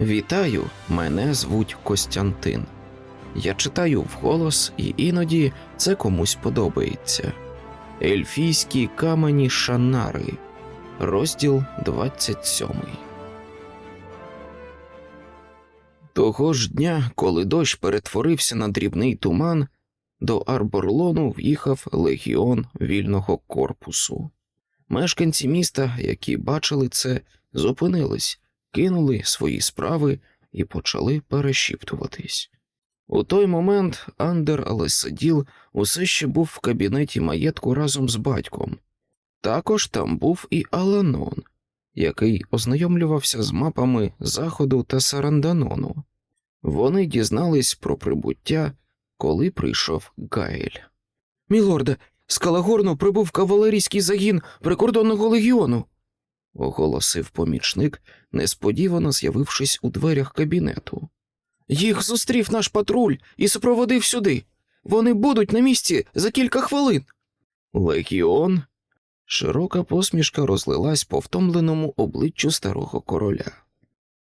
Вітаю, мене звуть Костянтин. Я читаю вголос, і іноді це комусь подобається. Ельфійські камені Шанари, розділ 27. Того ж дня, коли дощ перетворився на дрібний туман, до Арборлону в'їхав легіон вільного корпусу. Мешканці міста, які бачили це, зупинились, кинули свої справи і почали перешіптуватись. У той момент Андер Алесаділ усе ще був в кабінеті маєтку разом з батьком. Також там був і Аланон, який ознайомлювався з мапами Заходу та Саранданону. Вони дізнались про прибуття, коли прийшов Гаель. Мілорде, з Калагорну прибув кавалерійський загін прикордонного легіону, оголосив помічник, несподівано з'явившись у дверях кабінету. Їх зустрів наш патруль і супроводив сюди. Вони будуть на місці за кілька хвилин. Легіон. Широка посмішка розлилась по втомленому обличчю старого короля.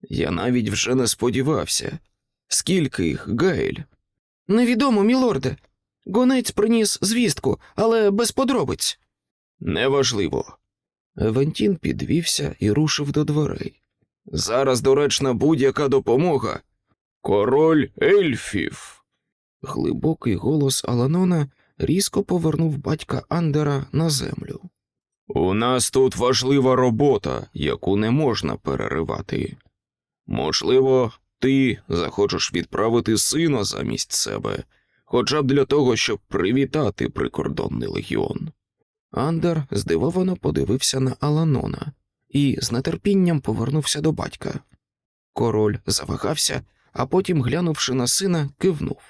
Я навіть вже не сподівався. Скільки їх, Гаель? Невідомо, мілорде. Гонець приніс звістку, але без подробиць. Неважливо. Вентін підвівся і рушив до дверей. Зараз доречна будь-яка допомога. Король ельфів. Глибокий голос Аланона різко повернув батька Андера на землю. У нас тут важлива робота, яку не можна переривати. Можливо, ти захочеш відправити сина замість себе, хоча б для того, щоб привітати прикордонний легіон. Андер здивовано подивився на Аланона і з нетерпінням повернувся до батька. Король завагався, а потім, глянувши на сина, кивнув.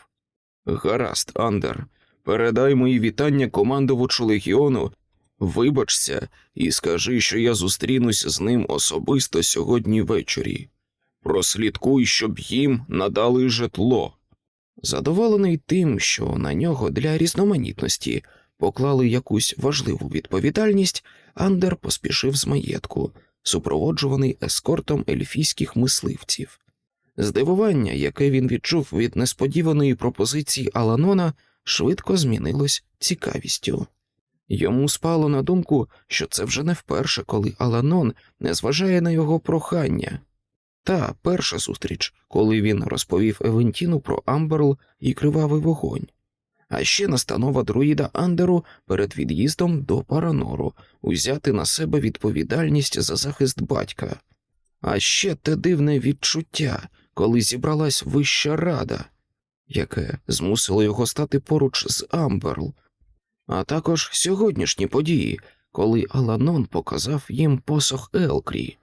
Гаразд, Андер, передай мої вітання командувачу легіону, вибачся і скажи, що я зустрінусь з ним особисто сьогодні ввечері. Прослідкуй, щоб їм надали житло. Задоволений тим, що на нього для різноманітності поклали якусь важливу відповідальність, Андер поспішив з маєтку, супроводжуваний ескортом ельфійських мисливців. Здивування, яке він відчув від несподіваної пропозиції Аланона, швидко змінилось цікавістю. Йому спало на думку, що це вже не вперше, коли Аланон не зважає на його прохання. Та перша зустріч, коли він розповів Евентіну про Амберл і кривавий вогонь, а ще настанова друїда Андеру перед від'їздом до Паранору узяти на себе відповідальність за захист батька, а ще те дивне відчуття, коли зібралась вища рада, яке змусило його стати поруч з Амберл, а також сьогоднішні події, коли Аланон показав їм посох Елкрі.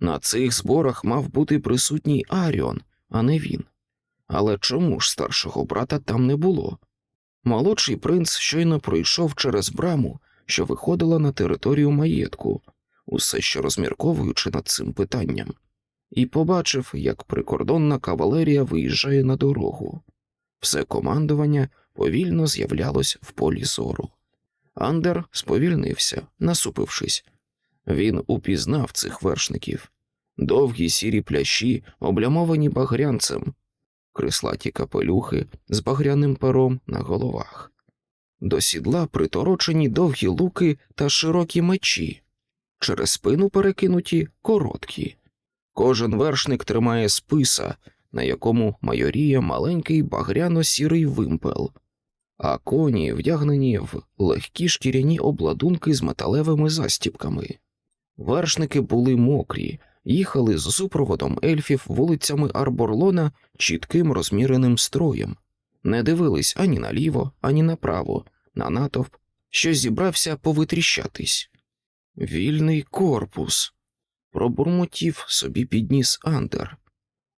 На цих зборах мав бути присутній Аріон, а не він. Але чому ж старшого брата там не було? Молодший принц щойно пройшов через браму, що виходила на територію маєтку, усе ще розмірковуючи над цим питанням, і побачив, як прикордонна кавалерія виїжджає на дорогу. Все командування повільно з'являлось в полі зору. Андер сповільнився, насупившись. Він упізнав цих вершників довгі сірі плящі, облямовані багрянцем, крислаті капелюхи з багряним пером на головах. До сідла приторочені довгі луки та широкі мечі, через спину перекинуті короткі. Кожен вершник тримає списа, на якому майоріє маленький багряно-сірий вимпел, а коні вдягнені в легкі шкіряні обладунки з металевими застіпками. Вершники були мокрі, їхали з супроводом ельфів вулицями Арборлона чітким розміреним строєм, не дивились ані наліво, ані направо, на натовп, що зібрався повитріщатись. Вільний корпус. Пробурмотів собі підніс Андер.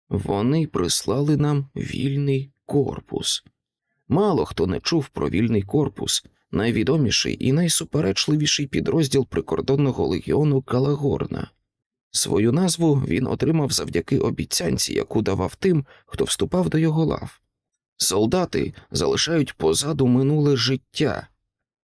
Вони прислали нам вільний корпус. Мало хто не чув про вільний корпус, найвідоміший і найсуперечливіший підрозділ прикордонного легіону Калагорна. Свою назву він отримав завдяки обіцянці, яку давав тим, хто вступав до його лав. Солдати залишають позаду минуле життя,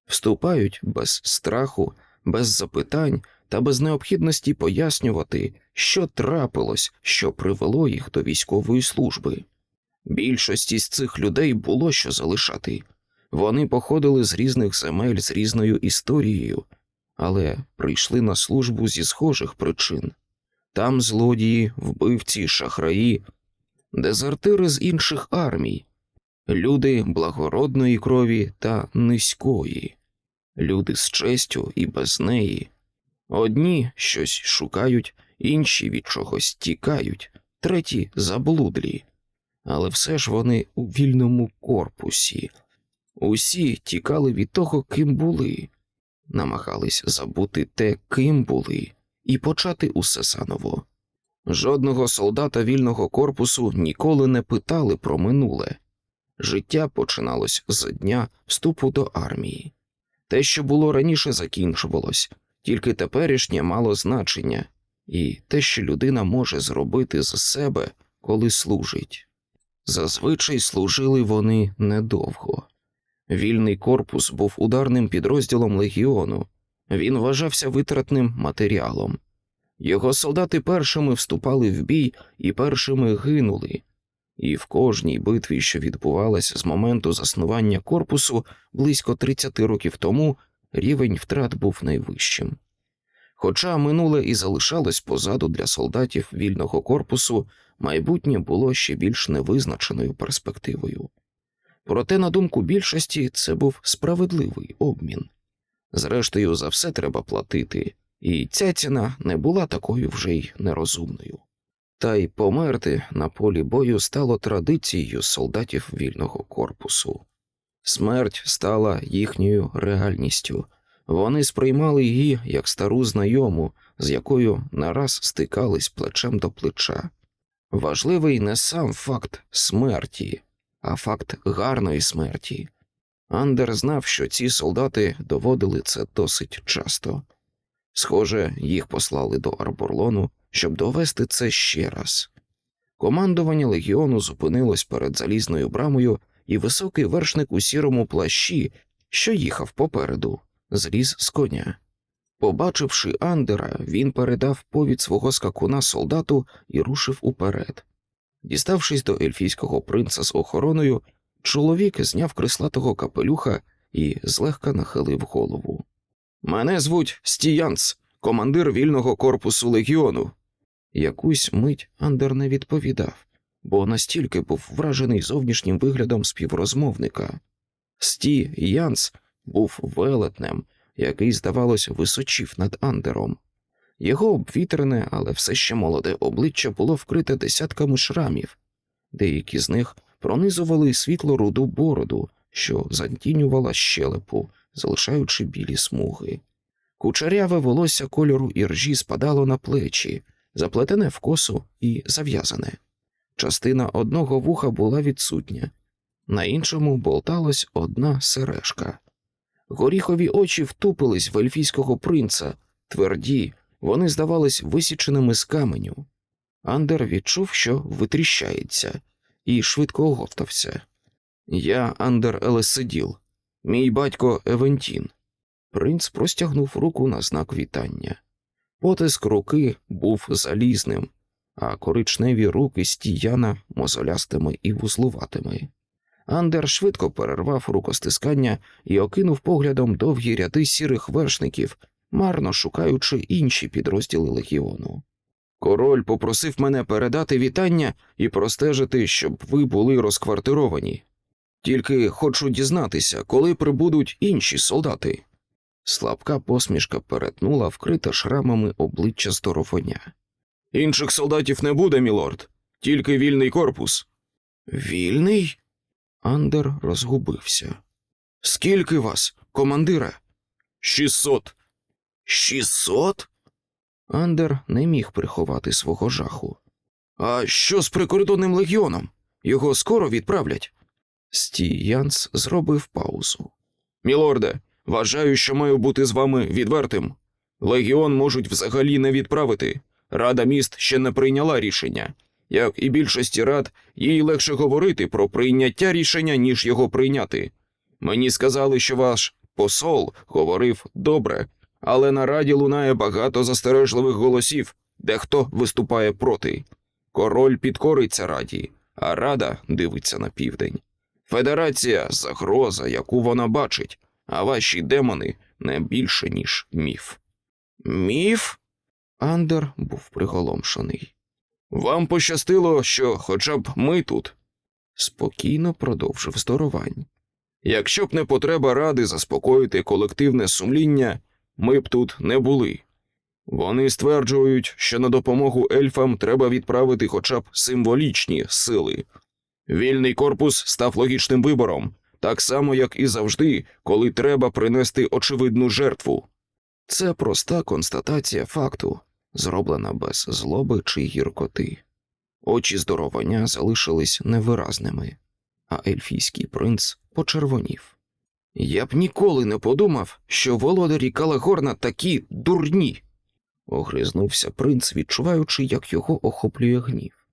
вступають без страху, без запитань та без необхідності пояснювати, що трапилось, що привело їх до військової служби. Більшості з цих людей було що залишати. Вони походили з різних земель з різною історією, але прийшли на службу зі схожих причин. Там злодії, вбивці, шахраї, дезертири з інших армій, люди благородної крові та низької, люди з честю і без неї. Одні щось шукають, інші від чогось тікають, треті заблудлі. Але все ж вони у вільному корпусі. Усі тікали від того, ким були, намагались забути те, ким були, і почати усе заново. Жодного солдата вільного корпусу ніколи не питали про минуле. Життя починалось з дня вступу до армії. Те, що було раніше, закінчувалось, тільки теперішнє мало значення, і те, що людина може зробити з себе, коли служить. Зазвичай служили вони недовго. Вільний корпус був ударним підрозділом легіону, він вважався витратним матеріалом. Його солдати першими вступали в бій і першими гинули, і в кожній битві, що відбувалася з моменту заснування корпусу близько 30 років тому, рівень втрат був найвищим. Хоча минуле і залишалось позаду для солдатів вільного корпусу, майбутнє було ще більш невизначеною перспективою. Проте, на думку більшості, це був справедливий обмін. Зрештою, за все треба платити, і ця ціна не була такою вже й нерозумною. Та й померти на полі бою стало традицією солдатів вільного корпусу. Смерть стала їхньою реальністю. Вони сприймали її як стару знайому, з якою нараз стикались плечем до плеча. Важливий не сам факт смерті, а факт гарної смерті. Андер знав, що ці солдати доводили це досить часто. Схоже, їх послали до Арборлону, щоб довести це ще раз. Командування легіону зупинилось перед залізною брамою, і високий вершник у сірому плащі, що їхав попереду, зліз з коня. Побачивши Андера, він передав повід свого скакуна солдату і рушив уперед. Діставшись до ельфійського принца з охороною, чоловік зняв крислатого капелюха і злегка нахилив голову. Мене звуть Стіянц, командир вільного корпусу легіону. Якусь мить Андер не відповідав, бо настільки був вражений зовнішнім виглядом співрозмовника. Сті Янц був велетнем, який, здавалось, височив над Андером. Його обвітрене, але все ще молоде обличчя було вкрите десятками шрамів, деякі з них пронизували світло руду бороду, що затінювала щелепу, залишаючи білі смуги. Кучеряве волосся кольору іржі спадало на плечі, заплетене в косу і зав'язане. Частина одного вуха була відсутня, на іншому болталась одна сережка. Горіхові очі втупились в ельфійського принца, тверді, вони здавались висіченими з каменю. Андер відчув, що витріщається, і швидко оговтався. Я Андер Елесиділ, мій батько Евентін. Принц простягнув руку на знак вітання. Потиск руки був залізним, а коричневі руки стіяна мозолястими і вузлуватими. Андер швидко перервав рукостискання і окинув поглядом довгі ряди сірих вершників, марно шукаючи інші підрозділи легіону. Король попросив мене передати вітання і простежити, щоб ви були розквартировані. Тільки хочу дізнатися, коли прибудуть інші солдати. Слабка посмішка перетнула вкрите шрамами обличчя здоровоня. Інших солдатів не буде, мілорд, тільки вільний корпус. Вільний? Андер розгубився. Скільки вас, командире? Шістсот. Шістсот? Андер не міг приховати свого жаху. А що з прикордонним легіоном? Його скоро відправлять. Сті Янс зробив паузу. Мілорде, вважаю, що маю бути з вами відвертим. Легіон можуть взагалі не відправити. Рада міст ще не прийняла рішення. Як і більшості рад, їй легше говорити про прийняття рішення, ніж його прийняти. Мені сказали, що ваш посол говорив добре, але на раді лунає багато застережливих голосів, дехто виступає проти. Король підкориться раді, а рада дивиться на південь. Федерація загроза, яку вона бачить, а ваші демони не більше, ніж міф. Міф? Андер був приголомшений. Вам пощастило, що хоча б ми тут, спокійно продовжив здоровань. Якщо б не потреба ради заспокоїти колективне сумління, ми б тут не були. Вони стверджують, що на допомогу ельфам треба відправити хоча б символічні сили. Вільний корпус став логічним вибором, так само, як і завжди, коли треба принести очевидну жертву. Це проста констатація факту, зроблена без злоби чи гіркоти. Очі здоровання залишились невиразними, а ельфійський принц почервонів. Я б ніколи не подумав, що володарі Калагорна такі дурні. огризнувся принц, відчуваючи, як його охоплює гнів.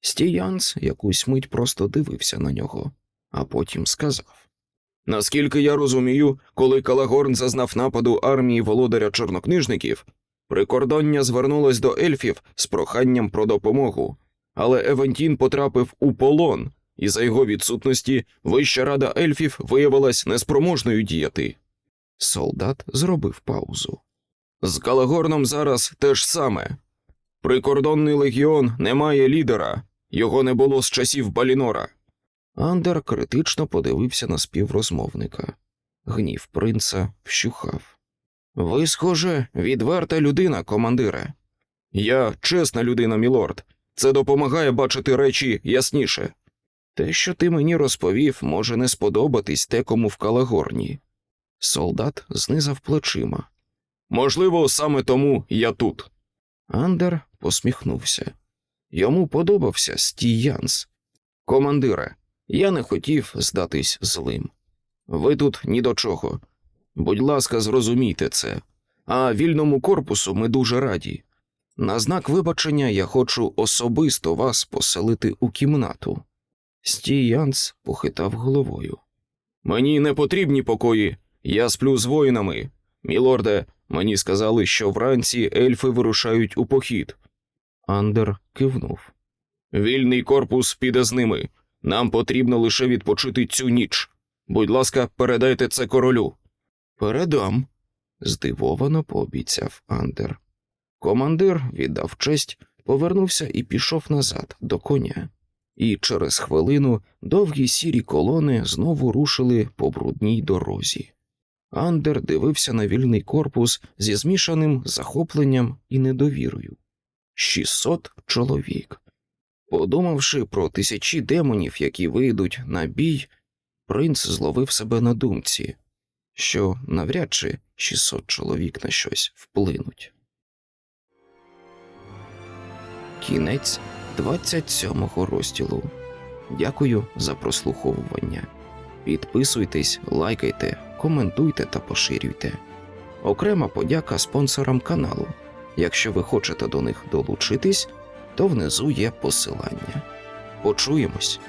Стіянс якусь мить просто дивився на нього, а потім сказав: Наскільки я розумію, коли Калагорн зазнав нападу армії володаря чорнокнижників, прикордоння звернулось до ельфів з проханням про допомогу, але Евентін потрапив у полон, і за його відсутності Вища рада ельфів виявилась неспроможною діяти. Солдат зробив паузу. З Калагорном зараз те ж саме. Прикордонний легіон не має лідера, його не було з часів Балінора. Андер критично подивився на співрозмовника. Гнів принца вщухав. Ви, схоже, відверта людина, командире. Я чесна людина, мілорд. Це допомагає бачити речі ясніше. Те, що ти мені розповів, може не сподобатись декому в Калагорні. Солдат знизав плечима. Можливо, саме тому я тут. Андер посміхнувся. Йому подобався Стій Янс. Командире, я не хотів здатись злим. Ви тут ні до чого. Будь ласка, зрозумійте це. А вільному корпусу ми дуже раді. На знак вибачення я хочу особисто вас поселити у кімнату. Стій Янс похитав головою. Мені не потрібні покої, я сплю з воїнами. Мілорде, мені сказали, що вранці ельфи вирушають у похід. Андер кивнув. Вільний корпус піде з ними. Нам потрібно лише відпочити цю ніч. Будь ласка, передайте це королю. Передам, здивовано пообіцяв Андер. Командир віддав честь, повернувся і пішов назад до коня. І через хвилину довгі сірі колони знову рушили по брудній дорозі. Андер дивився на вільний корпус зі змішаним захопленням і недовірою. 600 чоловік. Подумавши про тисячі демонів, які вийдуть на бій, принц зловив себе на думці, що навряд чи 600 чоловік на щось вплинуть. Кінець 27 розділу. Дякую за прослуховування. Підписуйтесь, лайкайте, коментуйте та поширюйте. Окрема подяка спонсорам каналу. Якщо ви хочете до них долучитись, то внизу є посилання. Почуємось!